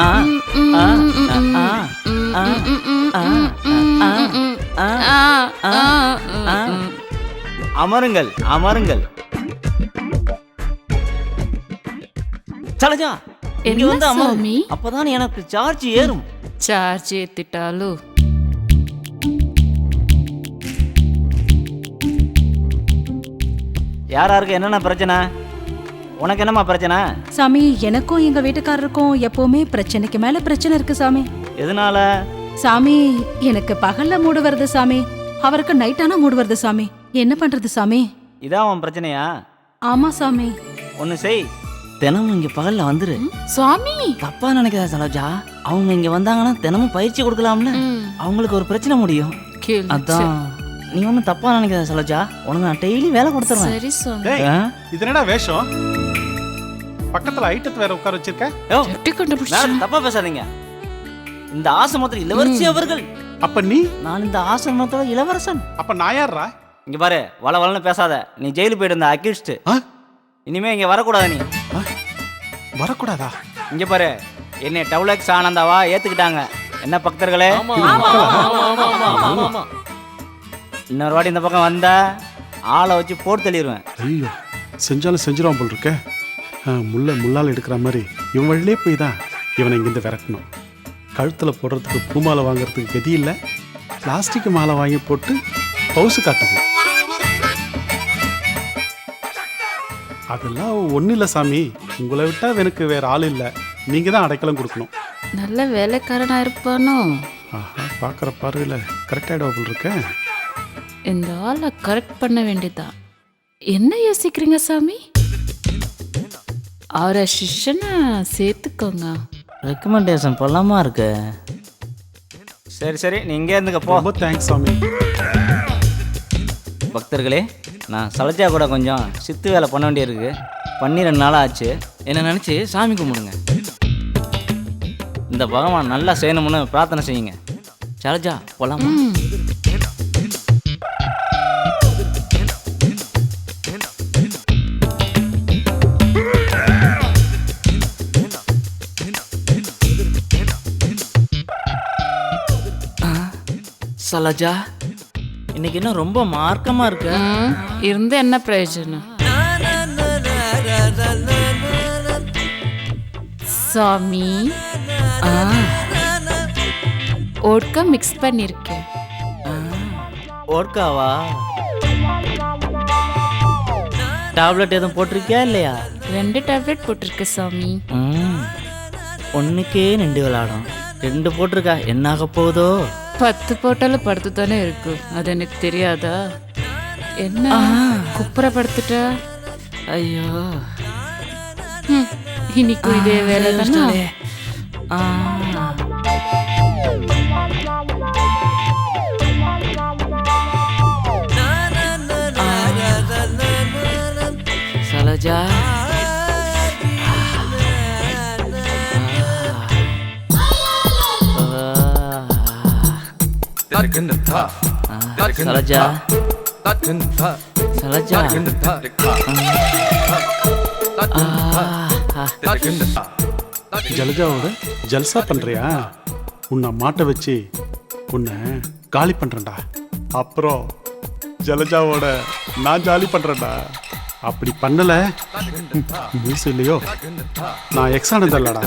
ஆ, ஆ, ஆ, ஆ, ஆ, ஆ. அமருங்கள் அமருங்கள் சலஜா இங்க வந்து அமரு சாமி? அப்பதான் எனக்கு சார்ஜ் ஏறும் சார்ஜ் ஏத்திட்டாலு யார் யாருக்கு என்னென்ன பிரச்சனை உனக்கு என்னம்மா பிரச்சனை? சாமி எனக்கும் எங்க வீட்டுக்காரருக்கும் எப்பவுமே பிரச்சனைக்கு மேல பிரச்சனை இருக்கு சாமி. எதனால? சாமி எனக்கு பகல்ல மூடு வருது சாமி. அவருக்கு நைட் ஆனா மூடு வருது சாமி. என்ன பண்றது சாமி? இதான் உன் பிரச்சனையா? ஆமா சாமி. ஒன்று செய். தினமும் இங்க பகல்ல வந்துரு. சுவாமி தப்பா நினைக்காத சலோஜா அவங்க இங்க வந்தாங்கன்னா தினமும் பயிற்சி கொடுக்கலாம்ல. அவங்களுக்கு ஒரு பிரச்சனை முடியும். கேளு. அதான். நீ ஒன்றும் தப்பா நினைக்காத சலோஜா உனக்கு நான் டெய்லி வேலை கொடுத்துருவேன். சரி சுவாமி டேய் ஆ? இது என்னடா வேஷம்? பக்கத்துல ஐட்டத்து வேற உட்கார வச்சிருக்க? எப்படி கண்டுபிடிச்சா. மேடம், தப்பா பேசாதீங்க. இந்த ஆசிரமத்தில் இளவரசி அவர்கள். அப்ப நீ? நான் இந்த ஆசிரமத்தோட இளவரசன். அப்ப நான் யார்ரா இங்க பாரு வள வளன்னு பேசாத. நீ ஜெயிலுக்கு போயிட்டு இருந்த அக்யூஸ்ட் ஆ? இனிமே இங்க வரக்கூடாது நீ. ஆ? வரக்கூடாதா? இங்க பாரு என்னை டவுலக்ஸ் ஆனந்தாவா ஏத்துக்கிட்டாங்க. என்ன பக்தர்களே? இன்னொரு வாட்டி இந்த பக்கம் வந்தா ஆளை வச்சு போட்டு தள்ளிடுவேன் ஐயோ செஞ்சாலும் செஞ்சிருவான் போல் இருக்க. முள்ள முள்ளால் எடுக்கிற மாதிரி இவன் வழியிலே போய் தான் இவனை இங்கிருந்து விரட்டணும். கழுத்தில் போடுறதுக்கு பூ மாலை வாங்குறதுக்கு கதி இல்லை. பிளாஸ்டிக் மாலை வாங்கி போட்டு பவுசு காட்டுது. அதெல்லாம் ஒன்றும் இல்லை சாமி. உங்களை விட்டால் எனக்கு வேற ஆள் இல்லை. நீங்கள் தான் அடைக்கலம் கொடுக்கணும். நல்ல வேலைக்காரனா இருப்பானோ? ஆஹா பார்க்குற பார்வையில் கரெக்டாகிடும் போல் இருக்கேன் இந்த ஆளை கரெக்ட் பண்ண வேண்டியதுதான் என்ன யோசிக்கிறீங்க சாமி? அவரை சிஷ்யனை சேர்த்துக்கோங்க. ரெக்கமெண்டேஷன் பொல்லாமா இருக்கு? சரி சரி. நீ இங்கே இருந்துக்க போ. ரொம்ப தேங்க்ஸ் சாமி. பக்தர்களே நான் சலஜா கூட கொஞ்சம் சித்து வேலை பண்ண வேண்டியிருக்கு. பண்ணி ரெண்டு நாள் ஆச்சு. என்னை நினச்சி சாமி கும்பிடுங்க. இந்த பகவான் நல்லா செய்யணும்னு பிரார்த்தனை செய்யுங்க. சலஜா போலாமா? சலஜா இன்னைக்கு என்ன ரொம்ப மார்க்கமா இருக்கு. இருந்து என்ன பிரயோஜனம்? சாமி ஓட்கா மிக்ஸ் பண்ணிருக்கேன். ஓர்க்காவா டேப்லெட் எதுவும் போட்டிருக்கியா இல்லையா? ரெண்டு டேப்லெட் போட்டிருக்கேன் சாமி. ஒன்றுக்கே நின்று விளாடும். ரெண்டு போட்டிருக்கா என்ன ஆக போகுதோ? பத்து போட்டாலும் படுத்து தானே இருக்கு. அது எனக்கு தெரியாதா? என்ன? குப்புற படுத்துட்டா ஐயோ. ம், இன்னைக்கும் இதே வேலை தானே. ஆ. சலஜா சலஜா ஜலஜாவோட ஜல்சா பண்றியா? உன்னை மாட்ட வச்சு உன்னை காலி பண்றேன்டா. அப்புறம் ஜலஜாவோட நான் ஜாலி பண்றேன்டா. அப்படி பண்ணல. மியூஸ் இல்லையோ? நான் எக்ஸானது இல்லடா.